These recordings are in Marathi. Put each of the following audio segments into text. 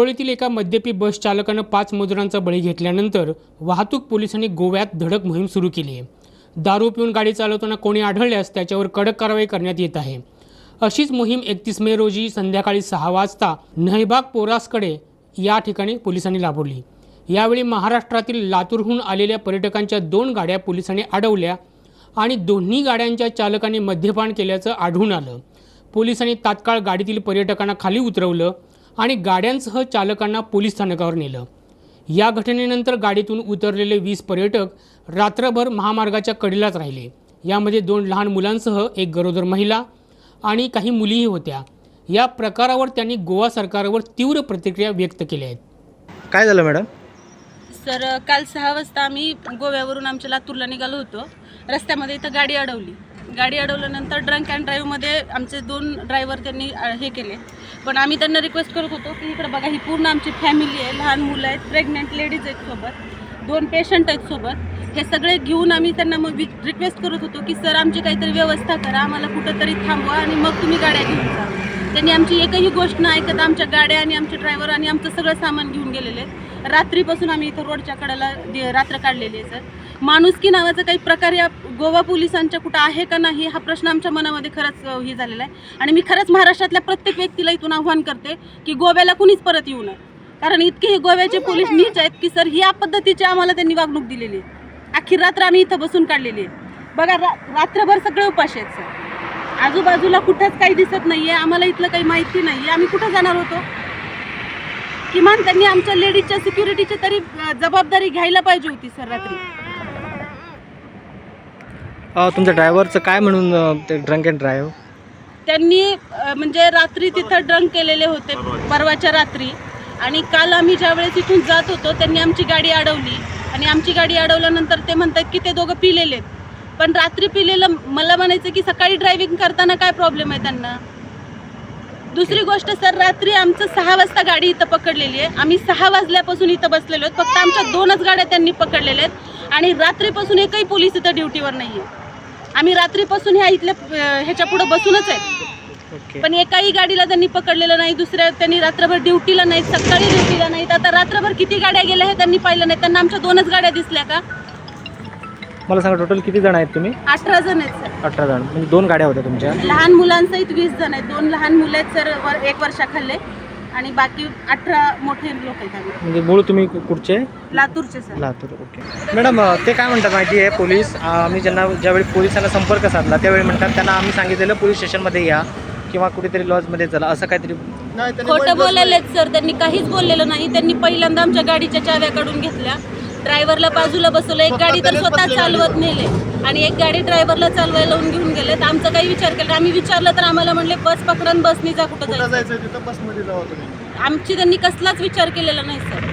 होळीतील एका मद्यपी बस चालकानं पाच मजुरांचा बळी घेतल्यानंतर वाहतूक पोलिसांनी गोव्यात धडक मोहीम सुरू केली आहे. दारू पिऊन गाडी चालवताना कोणी आढळल्यास त्याच्यावर कडक कारवाई करण्यात येत आहे. अशीच मोहीम एकतीस मे रोजी संध्याकाळी सहा वाजता नहैबाग पोरासकडे या ठिकाणी पोलिसांनी राबवली. यावेळी महाराष्ट्रातील लातूरहून आलेल्या पर्यटकांच्या दोन गाड्या पोलिसांनी अडवल्या आणि दोन्ही गाड्यांच्या चालकांनी मद्यपान केल्याचं आढळून आलं. पोलिसांनी तात्काळ गाडीतील पर्यटकांना खाली उतरवलं आणि गाड्यांसह चालकांना पोलीस स्थानकावर नेलं. या घटनेनंतर गाडीतून उतरलेले वीस पर्यटक रात्रभर महामार्गाच्या कडेलाच राहिले. यामध्ये दोन लहान मुलांसह एक गरोदर महिला आणि काही मुलीही होत्या. या प्रकारावर त्यांनी गोवा सरकारवर तीव्र प्रतिक्रिया व्यक्त केल्या आहेत काय झालं मॅडम? सर काल सहा वाजता आम्ही गोव्यावरून आमच्या लातूरला निघालो होतो. रस्त्यामध्ये इथं गाडी अडवली. गाडी अडवल्यानंतर ड्रंक अँड ड्राईव्हमध्ये आमचे दोन ड्रायव्हर त्यांनी हे केले. पण आम्ही त्यांना रिक्वेस्ट करत होतो की इकडे बघा ही पूर्ण आमची फॅमिली आहे लहान मुलं आहेत प्रेग्नेंट लेडीज आहेत सोबत दोन पेशंट आहेत सोबत. हे सगळे घेऊन आम्ही त्यांना मग रिक्वेस्ट करत होतो की सर आमची काहीतरी व्यवस्था करा आम्हाला कुठंतरी थांबवा आणि मग तुम्ही गाड्या घेऊन जा. त्यांनी आमची एकही गोष्ट नाही ऐकत. आमच्या गाड्या आणि आमचे ड्रायव्हर आणि आमचं सगळं सामान घेऊन गेलेले आहेत. रात्रीपासून आम्ही इथं रोडच्या कडेला दि- रात्र काढलेली आहे सर माणुसकी नावाचा काही प्रकार या गोवा पोलिसांच्या कुठं आहे का नाही हा प्रश्न आमच्या मनामध्ये खरंच हे झालेला आहे. आणि मी खरंच महाराष्ट्रातल्या प्रत्येक व्यक्तीला इथून आव्हान करते की गोव्याला कुणीच परत येऊ नये. कारण इतके हे गोव्याचे पोलीस नीच आहेत की सर ही या पद्धतीची आम्हाला त्यांनी वागणूक दिलेली आहे. अख्खी रात्र आम्ही इथं बसून काढलेली आहे. बघा रा रात्रभर सगळे उपाशी आहेत सर आजूबाजूला कुठंच काही दिसत नाहीये आम्हाला इथलं काही माहिती नाहीये. आम्ही कुठं जाणार होतो? किमान त्यांनी आमच्या लेडीजच्या सिक्युरिटीची तरी जबाबदारी घ्यायला पाहिजे होती सर रात्री. तुमच्या ड्रायव्हरचं काय म्हणून ते ड्रंक अँड ड्राईव्ह त्यांनी अ, म्हणजे रात्री तिथं ड्रंक केलेले होते परवाच्या रात्री. आणि काल आम्ही ज्यावेळेस इथून जात होतो त्यांनी आमची गाडी अडवली. आणि आमची गाडी अडवल्यानंतर ते म्हणतात की ते दोघं पिलेले आहेत. पण रात्री पिलेलं मला म्हणायचं की सकाळी ड्रायव्हिंग करताना काय प्रॉब्लेम आहे त्यांना? दुसरी गोष्ट सर रात्री आमचं सहा वाजता गाडी इथं पकडलेली आहे. आम्ही सहा वाजल्यापासून इथं बसलेलो आहेत. फक्त आमच्या दोनच गाड्या त्यांनी पकडलेल्या आहेत. आणि रात्रीपासून एकही पोलीस इथं ड्युटीवर नाही आहे आम्ही रात्रीपासून ह्या इथल्या ह्याच्या पुढं बसूनच आहेत पण एकाही गाडीला त्यांनी पकडलेलं नाही. दुसऱ्या त्यांनी रात्रभर ड्युटीला नाहीत. सकाळी ड्युटीला नाहीत. आता रात्रभर किती गाड्या गेल्या हे त्यांनी पाहिलं नाही. त्यांना आमच्या दोनच गाड्या दिसल्या का? मला सांगा टोटल किती जण आहेत तुम्ही? अठरा जण आहेत सर. अठरा जण. म्हणजे दोन गाड्या होत्या तुमच्या? लहान मुलांसहित वीस जण आहेत. दोन लहान मुलं आहेत सर वर एक वर्षाखाल्ले आणि बाकी अठरा मोठे लोक आहेत आम्ही. म्हणजे मूळ तुम्ही कु- कुठचे? लातूरचे सर. लातूर ओके. मॅडम अ, ते काय म्हणतात माहिती आहे पोलीस? अ, आम्ही ज्यांना ज्यावेळी पोलिसांना संपर्क साधला त्यावेळी म्हणतात त्यांना आम्ही सांगितलेलं पोलीस स्टेशनमध्ये या किंवा कुठेतरी लॉजमध्ये चला असं काहीतरी खोटं बोललेले आहेत सर. त्यांनी काहीच बोललेलं नाही. त्यांनी पहिल्यांदा आमच्या गाडीच्या चाव्या काढून घेतल्या. ड्रायव्हरला बाजूला बसवलं एक गाडी तर स्वतः चालवत नेले. आणि एक गाडी ड्रायव्हरला चालवायला लावून घेऊन गेले. तर आमचा काही विचार केला आम्ही विचारलं तर आम्हाला म्हणले बस पकडून बसनी जा कुठं जायचं? जायचं तिथं? बसमध्ये जावा तुम्ही. आमची त्यांनी कसलाच विचार केलेला नाही सर.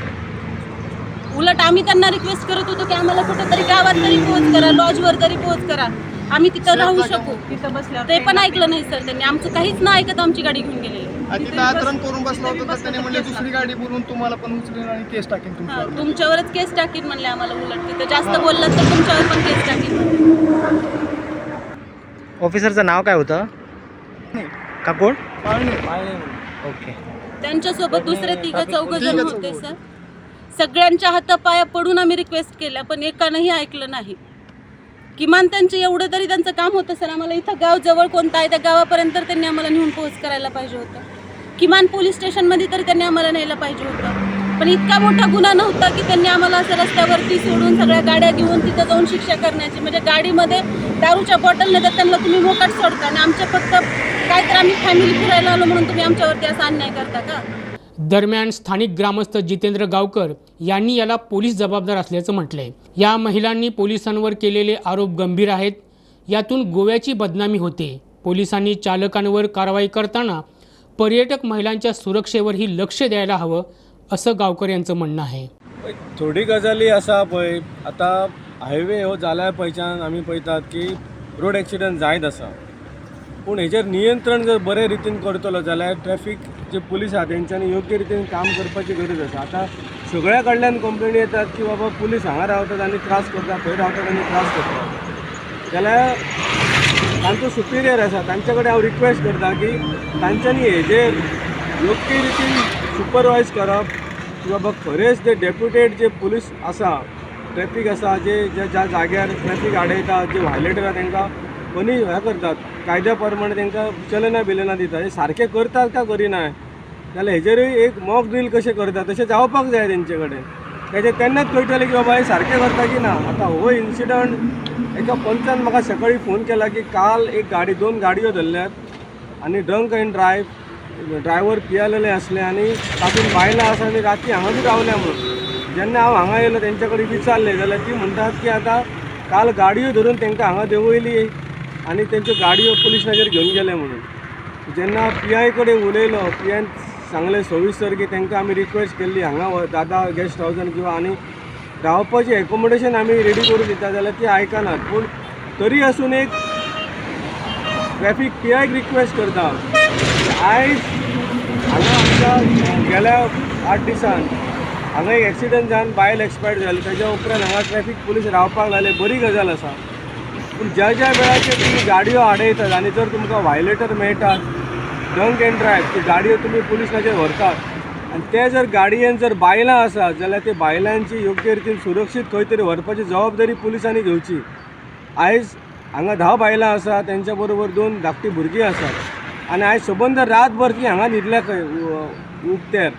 उलट आम्ही त्यांना रिक्वेस्ट करत होतो की आम्हाला कुठेतरी गावात तरी पोहोच करा लॉजवर तरी पोहोच करा. आम्ही तिथं राहू शकू. तिथं बसल्यावर ते पण ऐकलं नाही सर त्यांनी. आमचं काहीच ना ऐकत आमची गाडी घेऊन गेलेली. तिथं आतरण करून बसला होता तर त्याने म्हणले दुसरी गाडी बोलून तुम्हाला पण उचलेन आणि केस टाकेन हा, तुमच्यावर. तुमच्यावरच केस टाकीन म्हणले आम्हाला उलट तिथं. जास्त बोललात तर तुमच्यावर पण केस टाकीन. ऑफिसरचं नाव काय होतं? का कोण? पाळणे. ओके त्यांच्यासोबत दुसरे तिघ चौघ जण होते सर. सगळ्यांच्या हातापाया पडून आम्ही रिक्वेस्ट केल्या पण एकानंही ऐकलं नाही. किमान त्यांचे एवढं तरी त्यांचं काम होतं सर. आम्हाला इथं गाव जवळ कोणतं आहे त्या गावापर्यंत त्यांनी आम्हाला नेऊन पोहोच करायला पाहिजे होतं. किमान पोलीस स्टेशनमध्ये तर त्यांनी आम्हाला न्यायला पाहिजे होतं. पण इतका मोठा गुन्हा नव्हता की त्यांनी आम्हाला असं रस्त्यावरती सोडून सगळ्या गाड्या घेऊन तिथं जाऊन शिक्षा करण्याची. म्हणजे गाडीमध्ये दारूच्या बॉटल नाही तर त्यांना तुम्ही मोकाट सोडता आणि आमच्या फक्त काय तर आम्ही फॅमिली फिरायला आलो म्हणून तुम्ही आमच्यावरती असा अन्याय करता का? दरम्यान स्थानिक ग्रामस्थ जितेंद्र गावकर यांनी याला पोलीस जबाबदार असल्याचं म्हटलंय. या महिलांनी पोलिसांवर केलेले आरोप गंभीर आहेत. यातून गोव्याची बदनामी होते. पोलिसांनी चालकांवर कारवाई करताना पर्यटक महिलांच्या सुरक्षेवरही लक्ष द्यायला हवं असं गावकर यांचं म्हणणं आहे. थोडी गजाली असा पळय आतां हायवे हो जाल्यार पयच्यान आमी पळयतात की रोड एक्सिडंट जायत आसा पूण हेजेर नियंत्रण जर बरे रितीन करतलो जाल्यार ट्रॅफिक जे पुलीस आहा तेंच्यांनी योग्य रितीन काम करपाची गरज आसा आतां सगळ्या कडल्यान कंप्लेनी येतात की बाबा पुलीस हांगा रावतात आनी त्रास करतात थंय रावतात आनी त्रास करतात. जाल्यार तांचो सुपिरियर आसा तांचे कडेन हांव रिक्वेस्ट करता की तांच्यांनी हेजेर योग्य रितीन सुपरवायज करप की बाबा खरेंच ते डेप्युटेड जे पुलीस आसा ट्रॅफीक आसा जे ज्या ज्या जाग्यार ट्रॅफीक आडयता जे व्हायलेटर आहा तांकां पनी हें करतात कायद्या प्रमाणे तांकां चलना बिलना दितात. हे सारकें करतात का करिना जाल्यार हेजेरूय एक मॉक ड्रील कशें करता तशें जावपाक जाय तेंचे कडेन तेजे तेन्नाच कळटलें की बाबा हे सारकें करता की ना? आतां हो इन्सिडंट एका पंचान म्हाका सकाळी फोन केला की काल एक गाडी दोन गाडयो धरल्यात आनी ड्रंक अँड ड्रायव्ह ड्रायव्हर पियालेले असले आनी तातूंत बायलां आसा आनी राती हांगा बी रावल्या म्हणून. जेन्ना हांव हांगा येयलो तेंच्या कडेन विचारलें जाल्यार ती म्हणटात की आतां काल गाडयो धरून तेंकां हांगा देंवयली आनी तेंच्यो गाडयो पुलिसांचेर घेवन गेले म्हणून. जेन्ना पी आय कडेन उलयलो पी आयन सांगलें सविस्तर की तांकां आमी रिक्वेस्ट केल्ली हांगा दादा गेस्ट हावजान किंवां आनी रावपाची एकोमोडेशन आमी रेडी करून दिता जाल्यार ती आयकनात पूण तरी आसून एक ट्रॅफीक पी आयक रिक्वेस्ट करता आयज हांगा आमच्या गेल्या आठ दिसान हांगा एक एक्सिडंट जावन बायल एक्सपायर जाली तेज्या उपरांत हांगा ट्रॅफीक पुलीस रावपाक लागले. बरी गजाल आसा पूण ज्या ज्या वेळाचेर तुमी गाडयो आडयतात आनी जर तुमकां व्हायलेटर मेळटात ड्रंक एंड ड्रायव्ह ती गाडयो तुमी पुलीसाचेर व्हरतात. आनी ते जर गाडयेन जर बायलां आसात जाल्यार ते बायलांची योग्य रितीन सुरक्षीत खंय तरी व्हरपाची जबाबदारी पुलिसांनी घेवची आयज हांगा धा बायलां आसा तेंच्या बरोबर दोन धाकटी भुरगीं आसात आनी आयज सबंद रातभर ती हांगा न्हिदल्या खंय उक्त्यार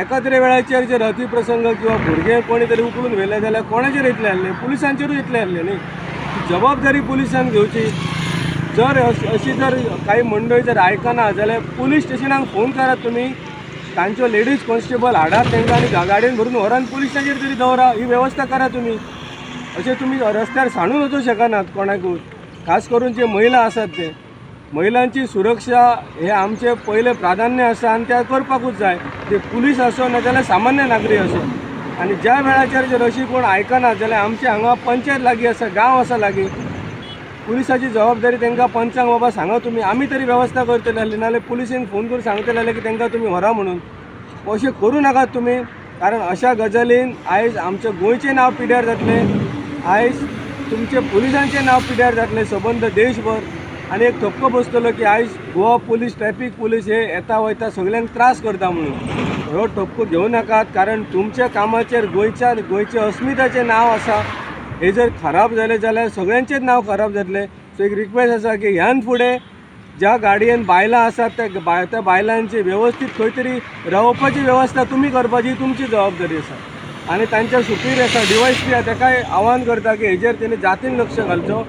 एकाद्रे वेळाचेर जर अतिप्रसंग किंवा भुरगे कोणी तरी उखलून व्हेले जाल्यार कोणाचेर येतले आसले पुलिसांचेरूच येतले आहले न्ही? जबाबदारी पुलिसान घेवची. जर अशी जर काही मंडळी जर आयकना जाल्यार पुलीस स्टेशनाक फोन करात तुमी तांच्यो लेडीज कॉन्स्टेबल हाडात तांकां आनी गाडयेन भरून व्हरान पुलीस तरी दवरा. ही वेवस्था करा तुमी अशें तुमी रस्त्यार सांडून वचूं शकनात कोणाकूच खास करून जे महिला आसात ते. महिलांची सुरक्षा हे आमचें पयलें प्राधान्य आसा आनी त्या करपाकूच जाय. ते पुलीस असो ना जाल्यार सामान्य नागरीक असो. आनी ज्या वेळाचेर जर अशी कोण आयकनात जाल्यार आमचे हांगा पंचायत लागीं आसा गांव आसा लागीं पुलिसाची जबाबदारी तांकां पंचांक बाबा सांगा तुमी आमी तरी वेवस्था करतले आहले नाल्यार पुलिसेन फोन करून सांगतले आहले की तांकां तुमी व्हरा म्हणून. अशें करूं नाकात तुमी कारण अशा गजालीन आयज आमचें गोंयचें नांव पिड्यार जातलें. आयज तुमचे पुलिसांचें नांव पिड्यार जातलें सबंद देशभर. आनी एक ठपको बसतलो की आयज गोवा पुलीस ट्रॅफीक पुलीस हे येता वयता सगल्यांक त्रास करता म्हणून. हो ठपको घेवं नाकात कारण तुमच्या कामाचेर गोंयच्या गोंयचे अस्मिताचें नांव आसा. हे जर खराब जालें जाल्यार सगळ्यांचेंच नांव खराब जातलें सो एक रिक्वेस्ट आसा की ह्यान फुडें ज्या गाडयेन बायलां आसात त्या बाय त्या बायलांची वेवस्थीत खंय तरी रावपाची वेवस्था तुमी करपाची ही तुमची जबाबदारी आसा आनी तांच्या सुपीर आसा डिवायस पी आसा ताकाय आव्हान करता की हेजेर तेणी जातीन लक्ष घालचो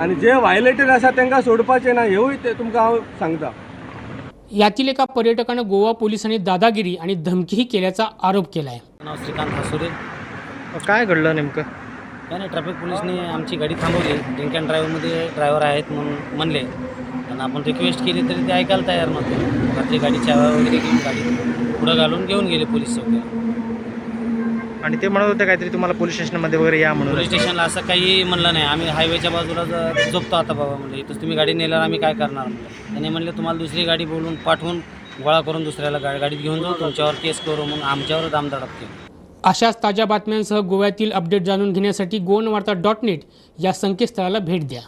आनी जे व्हायलेटर आसा तांकां सोडपाचें ना हेवूय ते तुमकां हांव सांगता. यातील एका पर्यटकानं गोवा पोलिसांनी दादागिरी आणि धमकीही केल्याचा आरोप केला आहे नाव श्रीकांत हसुरे. काय घडलं नेमकं? काय नाही ट्रॅफिक पोलिसने आमची गाडी थांबवली. ड्रिंक अँड ड्राईव्हमध्ये ड्रायव्हर आहेत म्हणून म्हणले. आणि आपण रिक्वेस्ट केली तरी ते ऐकायला तयार नव्हते. आपली गाडी चाव्या वगैरे घेऊन गाडी पुढं घालून घेऊन गेले पोलीस चौकीला. आणि ते म्हणत होते काहीतरी तुम्हाला पोलीस स्टेशनमध्ये वगैरे या म्हणून. पोलीस स्टेशनला असं काही म्हणलं नाही. आम्ही हायवेच्या बाजूला ज- झोपतो आता बाबा म्हणजे इथंच तुम्ही गाडी नेल्यावर आम्ही काय करणार म्हणलं. त्यांनी म्हणले तुम्हाला दुसरी गाडी बोलून पाठवून गोळा करून दुसऱ्याला गा गाडीत घेऊन जाऊ. तुमच्यावर केस करू. म्हणून आमच्यावरच दाम धडकते अशाच ताज्या बातम्यांसह गोव्यातील अपडेट जाणून घेण्यासाठी गोवन वार्ता डॉट नेट या संकेतस्थळाला भेट द्या.